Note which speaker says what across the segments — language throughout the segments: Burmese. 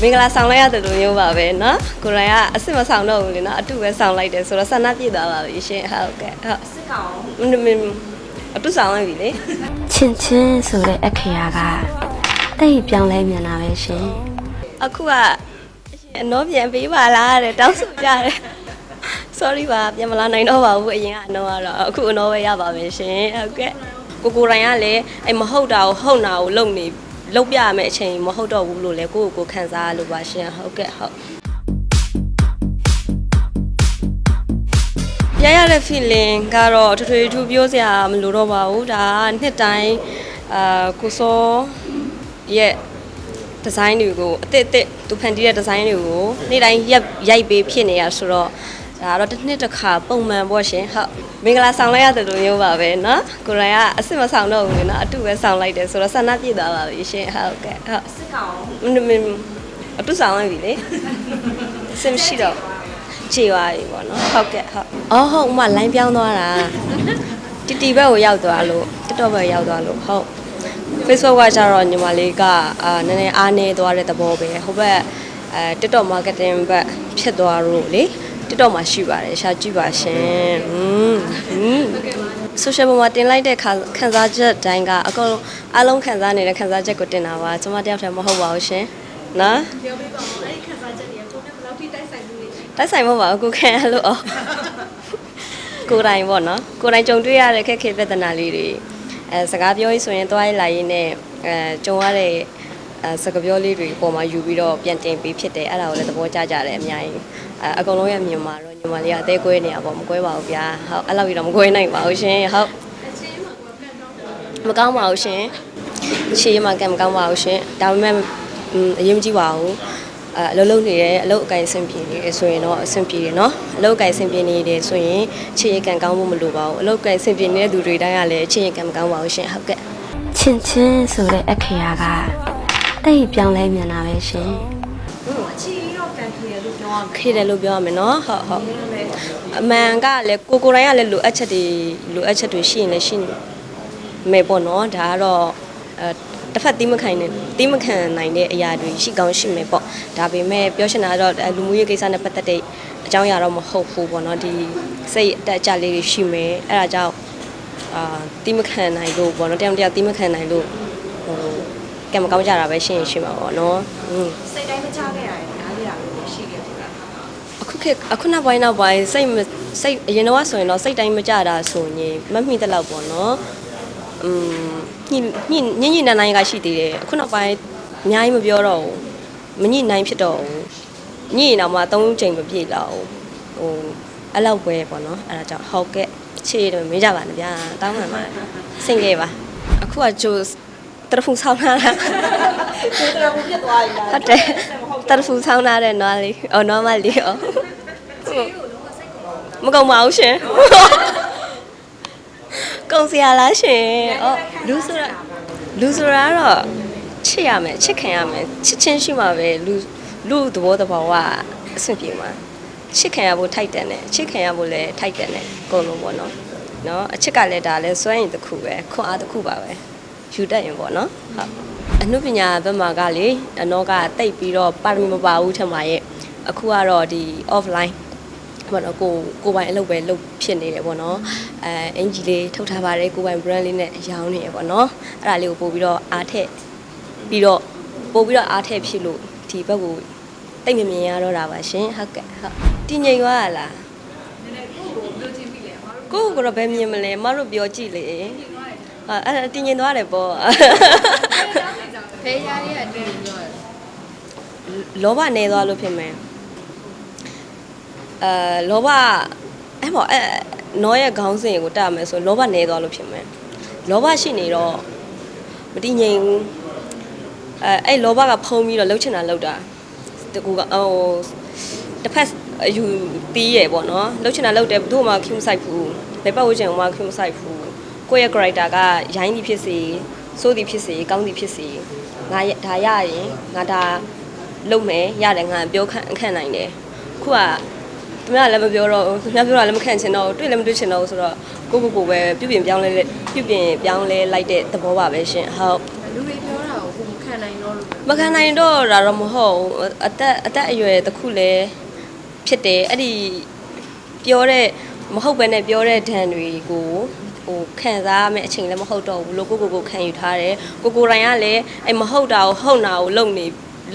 Speaker 1: မင်္ဂလာဆောင်လိုက်ရတယ်လို့မျိုးပါပဲเนาะကိုရိုင်းကအစ်စ်မဆောင်တော့ဘူးလေเนาะအတူပဲဆောင်လိုက်တယ်ဆိုတော့ဆန္ဒပြည့်သွားပါပြီရှင်ဟုတ်ကဲ့ဟုတ်စစ်ကောင်မင်းအတူဆောင်လိုက်ပြီလေ
Speaker 2: ချင်းချင်းဆိုတဲ့အခရာကတိတ်ပြောင်းလဲမြန်တာပဲရှင်
Speaker 1: အခုကအနောပြန်ပေးပါလားတဲ့တောင်းဆိုကြတယ် sorry ပါပြန်မလာနိုင်တော့ပါဘူးအရင်ကအနောကတော့အခုအနောပဲရပါမယ်ရှင်ဟုတ်ကဲ့ကိုကိုရိုင်းကလည်းအဲ့မဟုတ်တာကိုဟုတ်တာကိုလုပ်နေ လုပ်ပြရမယ့်အချိန်မဟုတ်တော့ဘူးလို့လည်းကိုယ့်ကိုယ်ကိုခံစားရလို့ပါရှင်ဟုတ်ကဲ့ဟုတ်ရရတဲ့ feeling ကတော့ထွေထွေထူးပြောစရာမလိုတော့ပါဘူးဒါကနှစ်တိုင်းအာကိုစောရဲ့ဒီဇိုင်းတွေကိုအစ်စ်အစ်စ်သူဖန်တီးတဲ့ဒီဇိုင်းတွေကိုနေ့တိုင်းရက်ရိုက်ပေးဖြစ်နေရဆိုတော့ ဒါကတော့တစ်နှစ်တစ်ခါပုံမှန်ပေါ့ရှင်ဟုတ်မင်္ဂလာဆောင်လိုက်ရတယ်လို့မျိုးပါပဲเนาะကိုရိုင်းကအစ်စ်မဆောင်တော့ဘူးလေเนาะအတူပဲဆောင်လိုက်တယ်ဆိုတော့ဆန္ဒပြည့်သွားပါပြီရှင်ဟုတ်ကဲ့ဟုတ်စစ်ကောင်အတူဆောင်လိုက်ပြီလေစင်မရှိတော့ ခြေသွားပြီပေါ့နော်ဟုတ်ကဲ့ဟုတ်အော်ဟုတ်ဥမလိုင်းပြောင်းသွားတာတီတီဘက်ကိုရောက်သွားလို့တက်တော့ဘက်ရောက်သွားလို့ဟုတ် Facebook ကကျတော့ညီမလေးကအာနည်းနည်းအားနေသွားတဲ့သဘောပဲဟိုဘက်အဲ TikTok marketing ဘက်ဖြစ်သွားလို့လေ TikTok မှာရှိပါတယ်ရှာကြည့်ပါရှင်။ဟင်းဟင်း social ပေါ်မှာတင်လိုက်တဲ့ခါခန်းစားချက်တိုင်းကအကုန်လုံးအလုံးခန်းစားနေတဲ့ခန်းစားချက်ကိုတင်တာပါကျွန်မတယောက်တည်းမဟုတ်ပါဘူးရှင်။နော်ပြောပြပါဦးအဲ့ဒီခန်းစားချက်တွေကကိုယ်နဲ့ဘယ်လောက်ထိတိုက်ဆိုင်မှုတွေရှိတိုက်ဆိုင်မှုပါဘူးကိုခံရလို့အော်ကိုယ်တိုင်ပေါ့နော်ကိုယ်တိုင်ကြုံတွေ့ရတဲ့ခက်ခဲပြဿနာလေးတွေအဲစကားပြောရေးဆိုရင်တွားရေးလာရေးနဲ့အဲကြုံရတဲ့ အဲစကပြောလေးတွေအပေါ်မှာယူပြီးတော့ပြန်တင်ပေးဖြစ်တယ်အဲ့ဒါကိုလည်းသဘောကျကြတယ်အများကြီးအဲအကုန်လုံးရဲ့မြန်မာတော့ညီမလေးကအသေးကွဲနေတာပေါ့မကွဲပါဘူးဗျာဟုတ်အဲ့လောက်ကြီးတော့မကွဲနိုင်ပါဘူးရှင်ဟုတ်မကောင်းပါဘူးရှင်ရှေ့ရမှာကံမကောင်းပါဘူးရှင်ဒါပေမဲ့အရေးမကြီးပါဘူးအဲအလုပ်လုပ်နေတယ်အလုပ်အကင်အဆင်ပြေနေတယ်ဆိုရင်တော့အဆင်ပြေတယ်နော်အလုပ်အကင်အဆင်ပြေနေတယ်ဆိုရင်ခြေရကံကောင်းဖို့မလိုပါဘူးအလုပ်အကင်အဆင်ပြေနေတဲ့သူတွေတိုင်းကလည်းခြေရကံမကောင်းပါဘူးရှင်ဟုတ်ကဲ့
Speaker 2: ချင်းချင်းဆိုတဲ့အခရာက အဲ့ဒီပြောင်းလဲမြန်တာပဲရှင်အ
Speaker 1: ချီရောကန်ထူရလို့ပြောရမယ်ခေတယ်လို့ပြောရမယ်နော်ဟုတ်ဟုတ်အမှန်ကလည်းကိုကိုတိုင်းကလည်းလိုအပ်ချက်တွေလိုအပ်ချက်တွေရှိရင်လည်းရှိနေမယ်ပေါ့နော်ဒါကတော့အဲတစ်ဖက်တီးမခံနိုင်တီးမခံနိုင်တဲ့အရာတွေရှိကောင်းရှိမယ်ပေါ့ဒါပေမဲ့ပြောချင်တာကတော့လူမှုရေးကိစ္စနဲ့ပတ်သက်တဲ့အကြောင်းအရာတော့မဟုတ်ဘူးပေါ့နော်ဒီစိတ်အတက်အကျလေးတွေရှိမယ်အဲ့ဒါကြောင့်အာတီးမခံနိုင်လို့ပေါ့နော်တယောက်တယောက်တီးမခံနိုင်လို့ ကံမကောင်းကြတာပဲရှင်းရင်ရှင်းပါပေါ့နော်
Speaker 3: စိတ်တိုင်းမချခဲ့ရတယ်ဒါလေးကရှိခဲ့တယ်
Speaker 1: အခုခေတ်အခုနောက်ပိုင်းနောက်ပိုင်းစိတ်စိတ်အရင်တော့ဆိုရင်တော့စိတ်တိုင်းမကြတာဆိုရင်မမှီတဲ့လောက်ပေါ့နော်အင်းညင်ညင်ညင်နိုင်နိုင်ကရှိသေးတယ်အခုနောက်ပိုင်းအများကြီးမပြောတော့ဘူးမညင်နိုင်ဖြစ်တော့ဘူးညင်တော့မှ၃ချိန်မပြည့်တော့ဘူးဟိုအဲ့လောက်ပဲပေါ့နော်အဲ့ဒါကြောင့်ဟုတ်ကဲ့ချေတယ်မေးကြပါနဲ့ဗျာတောင်းပန်ပါတယ်ဆင်ခဲ့ပါအခုကဂျို တရဖူဆောင်းလာတာ
Speaker 3: ဒီတော့ဘူးဖြစ်သွားပြီလား
Speaker 1: ဟုတ်တယ်တရဖူဆောင်းလာတဲ့နွားလေးအော်နွားမလေးအော်မကုံပါဘူးရှင်ကုံစရာလားရှင်အော်လူဆိုတာလူဆိုတာကတော့ချစ်ရမယ်ချစ်ခင်ရမယ်ချစ်ချင်းရှိမှပဲလူလူသဘောတဘာဝအဆင်ပြေမှာချစ်ခင်ရဖို့ထိုက်တယ်နဲ့ချစ်ခင်ရဖို့လည်းထိုက်တယ်နဲ့အကုန်လုံးပေါ့နော်နော်အချစ်ကလည်းဒါလည်းစွမ်းရင်တစ်ခုပဲခွန်အားတစ်ခုပါပဲ ယူတတ်ရင်ပေါ့နော်ဟုတ်အနုပညာဘက်မှာကလေအနောကတိတ်ပြီးတော့ပါရမီမပါဘူးထင်ပါရဲ့အခုကတော့ဒီ offline ဘောနော်ကိုကိုပိုင်အလုပ်ပဲလုပ်ဖြစ်နေတယ်ပေါ့နော်အဲအင်ဂျီလေးထုတ်ထားပါတယ်ကိုပိုင် brand လေးနဲ့ရောင်းနေရပေါ့နော်အဲ့ဒါလေးကိုပို့ပြီးတော့အားထက်ပြီးတော့ပို့ပြီးတော့အားထက်ဖြစ်လို့ဒီဘက်ကိုတိတ်မမြင်ရတော့တာပါရှင်ဟုတ်ကဲ့ဟုတ်တည်ငြိမ်သွားရလားကိုကိုကတော့ဘယ်မြင်မလဲမတို့ပြောကြည့်လေ အဲအဲ့တည်ငြိမ်သွားတယ်ပေါ့
Speaker 3: ဖေးရရဲ့အတွင်းပြောတယ်
Speaker 1: လောဘနေသွားလို့ဖြစ်မယ်အဲလောဘအဲ့ပေါ့အဲနောရဲ့ခေါင်းစဉ်ကိုတတ်မယ်ဆိုလောဘနေသွားလို့ဖြစ်မယ်လောဘရှိနေတော့မတည်ငြိမ်ဘူးအဲအဲ့လောဘကဖုံးပြီးတော့လှုပ်ချင်တာလှုပ်တာတကူကဟိုတစ်ဖက်အယူတီးရယ်ပေါ့နော်လှုပ်ချင်တာလှုပ်တယ်ဘယ်သူမှခွမဆိုင်ဘူးလက်ပတ်ဝချင်းကမှခွမဆိုင်ဘူး ကိုယ့်ရဲ့ character ကရိုင်းသည်ဖြစ်စေစိုးသည်ဖြစ်စေကောင်းသည်ဖြစ်စေငါဒါရရင်ငါဒါလုံမယ်ရတယ်ငါပြောခံခံနိုင်တယ်ခုကသူများလည်းမပြောတော့ဘူးသူများပြောတာလည်းမခံချင်တော့ဘူးတွေ့လည်းမတွေ့ချင်တော့ဘူးဆိုတော့ကိုကိုကိုပဲပြုပြင်ပြောင်းလဲပြုပြင်ပြောင်းလဲလိုက်တဲ့သဘောပါပဲရှင်ဟုတ်
Speaker 3: နလူတွေပြောတာကိုကိုမခံနိုင်တော့လို့
Speaker 1: မခံနိုင်တော့တာတော့မဟုတ်ဘူးအသက်အသက်အရွယ်တစ်ခုလည်းဖြစ်တယ်အဲ့ဒီပြောတဲ့မဟုတ်ဘဲနဲ့ပြောတဲ့ဒဏ်တွေကို ဟိုခံစားရမယ့်အချိန်လည်းမဟုတ်တော့ဘူးလို့ကိုကိုကိုခံယူထားတယ်ကိုကိုတိုင်ကလည်းအဲ့မဟုတ်တာကိုဟုတ်တာကိုလုပ်နေ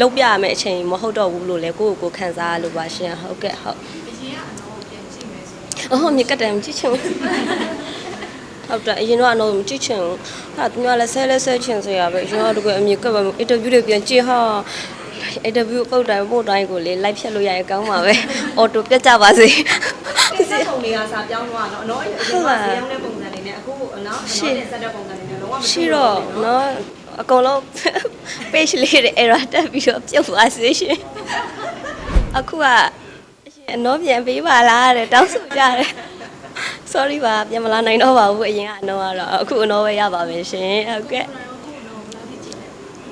Speaker 1: လုပ်ပြရမယ့်အချိန်မဟုတ်တော့ဘူးလို့လည်းကိုကိုကိုခံစားရလို့ပါရှင်ဟုတ်ကဲ့ဟုတ်အဟုတ်မြေကတ်တယ်မကြည့်ချင်ဘူးဟုတ်တယ်အရင်တော့အတော့မကြည့်ချင်ဘူးဟာသူများလည်းဆဲလဲဆဲချင်စရာပဲကျွန်တော်တို့ကအမြေကတ်ပဲအင်တာဗျူးတွေပြန်ကြည့်ဟာအင်တာဗျူးပုတ်တိုင်းပို့တိုင်းကိုလေလိုက်ဖြတ်လို့ရရင်ကောင်းပါပဲအော်တိုပြတ်ကြပါစေ
Speaker 4: ဒီစက်ပုံတွေကစာပြောင်းသွားတော့နော်အရင်ကဇေယျတဲ့ပုံ စံလေးနဲ့အခုနော်နော်တဲ့စက်တဲ့ပုံစံလေးနဲ့လုံးဝမ
Speaker 1: ရှိတော့နော်အကုန်လုံး page လေးတွေ error တက်ပြီးတော့ပြုတ်သွားစေရှင်အခုကအရှင်အနောပြန်ပေးပါလားတဲ့တောင်းဆိုကြတယ် sorry ပါပြန်မလာနိုင်တော့ပါဘူးအရင်ကအနောကတော့အခုအနောပဲရပါမယ်ရှင်ဟုတ်ကဲ့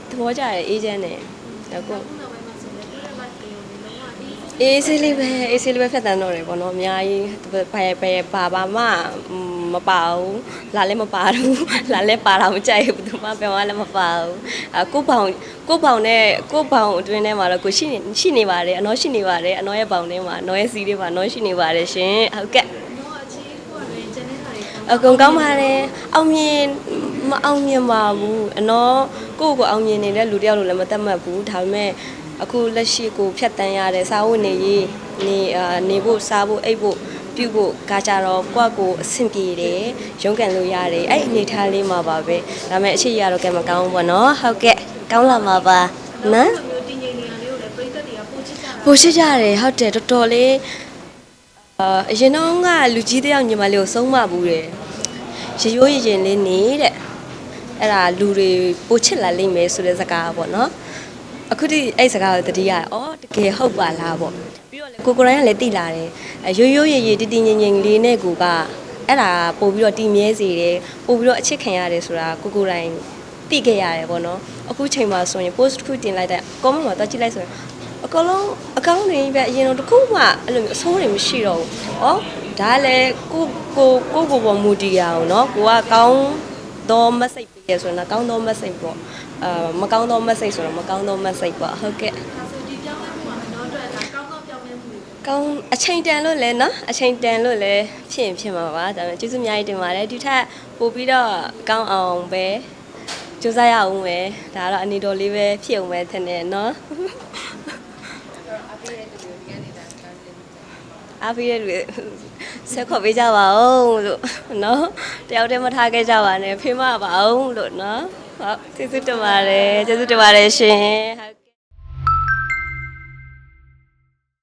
Speaker 1: သဘောကျတယ်အေးချမ်းတယ်အခု အေးဆေးလေးပဲအေးဆေးလေးပဲဖြတ်တန်းတော့တယ်ပေါ့နော်အများကြီးဘယ်ဘယ်ဘာဘာမှမပါဘူးလာလည်းမပါဘူးလာလည်းပါတာမကြိုက်ဘူးသူမှပြန်သွားလည်းမပါဘူးအကိုဘောင်ကိုဘောင်နဲ့ကိုဘောင်အတွင်းထဲမှာတော့ကိုရှိနေရှိနေပါတယ်အနောရှိနေပါတယ်အနောရဲ့ဘောင်ထဲမှာအနောရဲ့စီးထဲမှာအနောရှိနေပါတယ်ရှင်ဟုတ်ကဲ့အကုန်ကောင်းပါတယ်အောင်မြင်မအောင်မြင်ပါဘူးအနော်ကိုယ့်ကိုယ်အောင်မြင်နေတဲ့လူတယောက်လိုလည်းမတတ်မှတ်ဘူးဒါပေမဲ့ အခုလက်ရှိကိုဖြတ်တန်းရတဲ့စာဝတ်နေရေးနေအာနေဖို့စားဖို့အိပ်ဖို့ပြုဖို့ကကြတော့ကိုယ့်ကိုယ်အဆင်ပြေတယ်ရုန်းကန်လို့ရတယ်အဲ့အနေထားလေးမှာပါပဲဒါပေမဲ့အရှိရတော့ကဲမကောင်းဘူးပေါ့နော်ဟုတ်ကဲ့ကောင်းလာမှာပါနော်
Speaker 3: မျိုးတင်းငိမ့်နေရလေးကိုလည်းပြိသက်တွေကပို့ချစ်ကြတာ
Speaker 1: ပိုရှိကြတယ်ဟုတ်တယ်တော်တော်လေးအာအရင်တော့ကလူကြီးတယောက်ညီမလေးကိုဆုံးမဘူးတယ်ရရိုးရရင်လေးနေတဲ့အဲ့ဒါလူတွေပိုချစ်လာလိမ့်မယ်ဆိုတဲ့စကားပေါ့နော် အခုထိအဲ့စကားကိုတတိယအော်တကယ်ဟုတ်ပါလားပေါ့ပြီးတော့လေကိုကိုရိုင်းကလည်းတိလာတယ်ရိုးရိုးရေရေတည်တည်ငြိမ်ငြိမ်လေးနဲ့ကိုကအဲ့ဒါပို့ပြီးတော့တည်မြဲစေတယ်ပို့ပြီးတော့အချစ်ခံရတယ်ဆိုတာကိုကိုရိုင်းတိခဲ့ရတယ်ပေါ့နော်အခုချိန်မှာဆိုရင် post တစ်ခုတင်လိုက်တဲ့ comment မှာတော့ကြည့်လိုက်ဆိုရင်အကောင်လုံးအကောင်တွေပဲအရင်တော့တခုမှအဲ့လိုမျိုးအဆိုးတွေမရှိတော့ဘူး။ဩဒါလည်းကိုကိုကိုကိုပေါ်မူတည်ရအောင်နော်။ကိုကကောင်းသောမစိတ်ပေးရဆိုရင်တော့ကောင်းသောမစိတ်ပေါ့ အာမကောင်းသောမက်ဆေ့ဆိုတော့မကောင်းသောမက်ဆေ့ပေါ့ဟုတ်ကဲ့
Speaker 3: ဆိုဒီပြောင်းလဲမှုမှာတော့အတွက်ဒါကောင်းကောင်းပြောင်းလဲမှု
Speaker 1: ကောင်းအချိန်တန်လို့လဲနော်အချိန်တန်လို့လဲဖြစ်ရင်ဖြစ်မှာပါဒါပေမဲ့ကျေးဇူးအများကြီးတင်ပါတယ်ဒီထက်ပို့ပြီးတော့ကောင်းအောင်ပဲကြိုးစားရအောင်ပဲဒါကတော့အနေတော်လေးပဲဖြစ်အောင်ပဲထင်တယ်နော်အားပေးတဲ့လူဆက်ခေါ်ပေးကြပါဦးလို့နော်တယောက်တည်းမထားခဲ့ကြပါနဲ့ဖေးမပါအောင်လို့နော် ဟုတ်ကျေးဇူးတင်ပါတယ်ကျေးဇူးတင်ပါတယ်ရှင်ဟုတ်